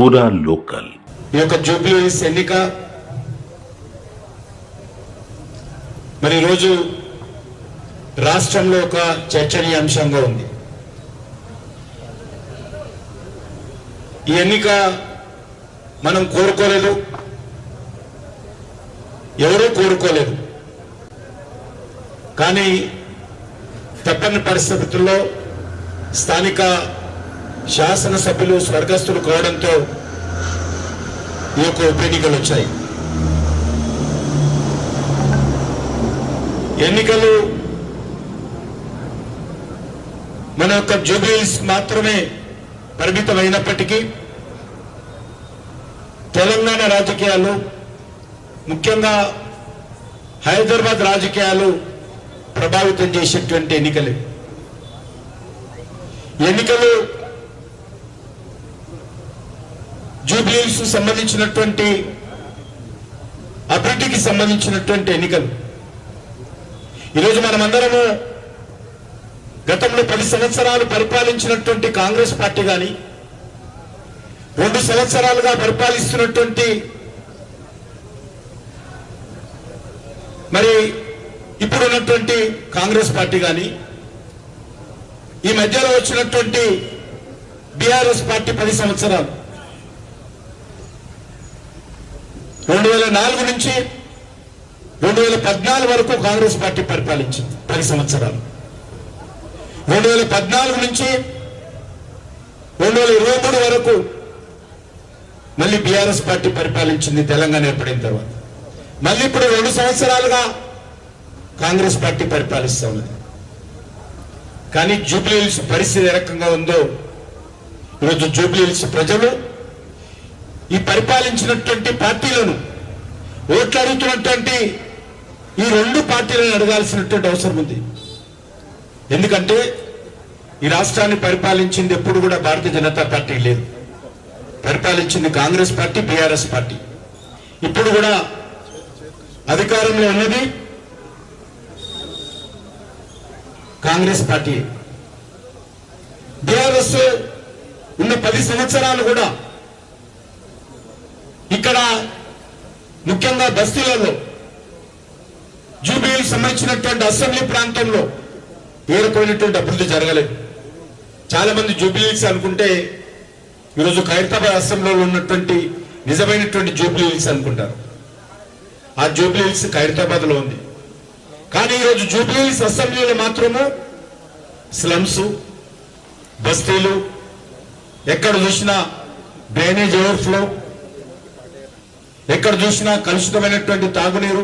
పూరా లోకల్ ఈ యొక్క జూబ్లీస్ ఎన్నిక మరి ఈరోజు రాష్ట్రంలో ఒక చర్చనీయాంశంగా ఉంది. ఈ ఎన్నిక మనం కోరుకోలేదు. ఎవరూ కోరుకోలేదు. కానీ తప్పని పరిస్థితుల్లో స్థానిక శాసనసభ్యులు స్వర్గస్థులు కావడంతో ఈ యొక్క ఉప ఎన్నికలు వచ్చాయి. ఎన్నికలు మన యొక్క జూబిలీస్ మాత్రమే పరిమితమైనప్పటికీ తెలంగాణ రాజకీయాలు ముఖ్యంగా హైదరాబాద్ రాజకీయాలు ప్రభావితం చేసేటువంటి ఎన్నికలు. ఎన్నికలు జూబ్లీస్ సంబంధించినటువంటి అభివృద్ధికి సంబంధించినటువంటి ఎన్నికలు. ఈరోజు మనమందరము గతంలో పది సంవత్సరాలు పరిపాలించినటువంటి కాంగ్రెస్ పార్టీ కానీ రెండు సంవత్సరాలుగా పరిపాలిస్తున్నటువంటి మరి ఇప్పుడున్నటువంటి కాంగ్రెస్ పార్టీ కానీ ఈ మధ్యలో వచ్చినటువంటి బీఆర్ఎస్ పార్టీ పది సంవత్సరాలు. రెండు వేల నాలుగు నుంచి రెండు వేల పద్నాలుగు వరకు కాంగ్రెస్ పార్టీ పరిపాలించింది పది సంవత్సరాలు. రెండు వేల పద్నాలుగు నుంచి రెండు వేల ఇరవై మూడు వరకు మళ్ళీ బీఆర్ఎస్ పార్టీ పరిపాలించింది తెలంగాణ ఏర్పడిన తర్వాత. మళ్ళీ ఇప్పుడు రెండు సంవత్సరాలుగా కాంగ్రెస్ పార్టీ పరిపాలిస్తూ ఉన్నది. కానీ జూబ్లీహిల్స్ పరిస్థితి ఏ రకంగా ఉందో ఈరోజు జూబ్లీహిల్స్ ప్రజలు ఈ పరిపాలించినటువంటి పార్టీలను ఓట్లు అడుగుతున్నటువంటి ఈ రెండు పార్టీలను అడగాల్సినటువంటి అవసరం ఉంది. ఎందుకంటే ఈ రాష్ట్రాన్ని పరిపాలించింది ఎప్పుడు కూడా భారతీయ జనతా పార్టీ లేదు. పరిపాలించింది కాంగ్రెస్ పార్టీ బీఆర్ఎస్ పార్టీ. ఇప్పుడు కూడా అధికారంలో ఉన్నది కాంగ్రెస్ పార్టీ. బీఆర్ఎస్ ఉన్న పది సంవత్సరాలు కూడా ఇక్కడ ముఖ్యంగా బస్తీలలో జూబీలకు సంబంధించినటువంటి అసెంబ్లీ ప్రాంతంలో ఏ రకమైనటువంటి అభివృద్ధి జరగలేదు. చాలా మంది జూబిలీస్ అనుకుంటే ఈరోజు ఖైరతాబాద్ అసెంబ్లీలో ఉన్నటువంటి నిజమైనటువంటి జూబిలీస్ అనుకుంటారు. ఆ జూబిలీస్ ఖైరతాబాద్లో ఉంది. కానీ ఈరోజు జూబిలీస్ అసెంబ్లీలో మాత్రము స్లమ్స్ బస్తీలు ఎక్కడ చూసినా డ్రైనేజ్ ఓవర్ఫ్లో ఎక్కడ చూసినా కలుషితమైనటువంటి తాగునీరు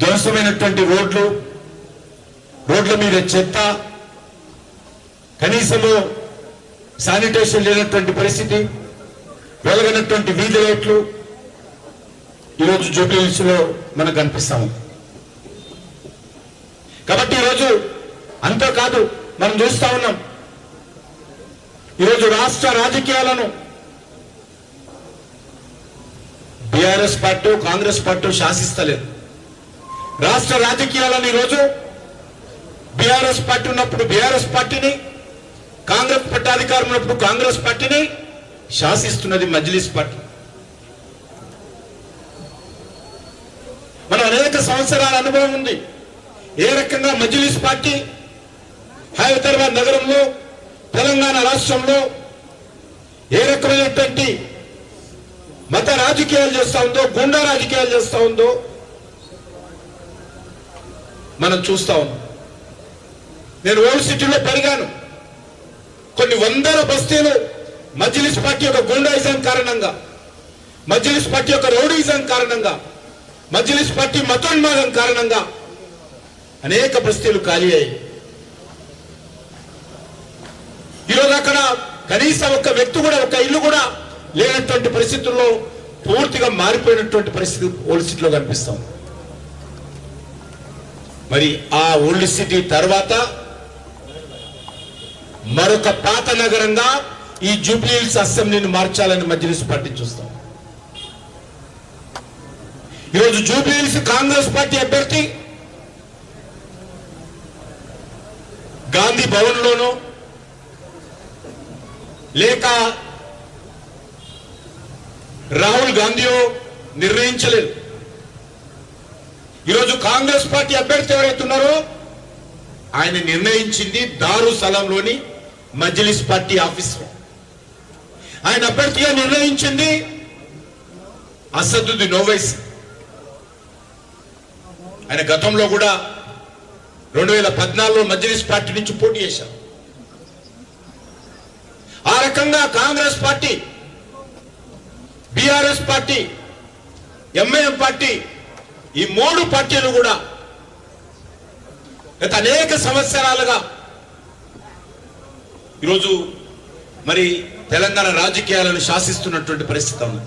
ధ్వంసమైనటువంటి రోడ్లు రోడ్ల మీద చెత్త కనీసము శానిటేషన్ లేనటువంటి పరిస్థితి వెలగనటువంటి వీధి లైట్లు ఈరోజు జూబ్లీహిల్స్ మనకు కనిపిస్తాము కాబట్టి ఈరోజు అంతా కాదు మనం చూస్తా ఉన్నాం. ఈరోజు రాష్ట్ర రాజకీయాలను బీఆర్ఎస్ పార్టీ కాంగ్రెస్ పార్టీ శాసిస్తలేదు. రాష్ట్ర రాజకీయాలను ఈరోజు బీఆర్ఎస్ పార్టీ ఉన్నప్పుడు బీఆర్ఎస్ పార్టీని కాంగ్రెస్ పార్టీ అధికారం ఉన్నప్పుడు కాంగ్రెస్ పార్టీని శాసిస్తున్నది మజ్లిస్ పార్టీ. మనం అనేక సంవత్సరాల అనుభవం ఉంది. ఏ రకంగా మజ్లిస్ పార్టీ హైదరాబాద్ నగరంలో తెలంగాణ రాష్ట్రంలో ఏ రకమైనటువంటి మత రాజకీయాలు చేస్తూ ఉందో గుండా రాజకీయాలు చేస్తూ ఉందో మనం చూస్తా ఉన్నాం. నేను ఓల్డ్ సిటీలో పెరిగాను. కొన్ని వందల బస్తీలు మజ్లిస్ పార్టీ యొక్క గుండాయిజం కారణంగా మజ్లిస్ పార్టీ యొక్క రౌడీజం కారణంగా మజ్లిస్ పార్టీ మతోన్మాదం కారణంగా అనేక బస్తీలు ఖాళీ అయ్యాయి. ఈరోజు అక్కడ కనీసం ఒక వ్యక్తి కూడా ఒక ఇల్లు కూడా లేనటువంటి పరిస్థితుల్లో పూర్తిగా మారిపోయినటువంటి పరిస్థితి ఓల్డ్ సిటీలో కనిపిస్తాం. మరి ఆ ఓల్డ్ సిటీ తర్వాత మరొక పాత నగరంగా ఈ జూబ్లీహిల్స్ అసెంబ్లీని మార్చాలని మజ్లిస్ పార్టీ చూస్తాం. ఈరోజు జూబ్లీహిల్స్ కాంగ్రెస్ పార్టీ అభ్యర్థి గాంధీ భవన్లోనూ లేక రాహుల్ గాంధీయో నిర్ణయించలేదు. ఈరోజు కాంగ్రెస్ పార్టీ అభ్యర్థి ఎవరైతే ఉన్నారో ఆయన నిర్ణయించింది దారు సలంలోని మజ్లిస్ పార్టీ ఆఫీస్ ఆయన అభ్యర్థిగా నిర్ణయించింది అసదుద్దీన్ నోవైస్. ఆయన గతంలో కూడా రెండు వేల పద్నాలుగులో మజ్లిస్ పార్టీ నుంచి పోటీ చేశారు. ఆ రకంగా Congress party BRS party MIM party ఈ మూడు పార్టీలు కూడా గత అనేక సంవత్సరాలుగా ఈరోజు మరి తెలంగాణ రాజకీయాలను శాసిస్తున్నటువంటి పరిస్థితి ఉంది.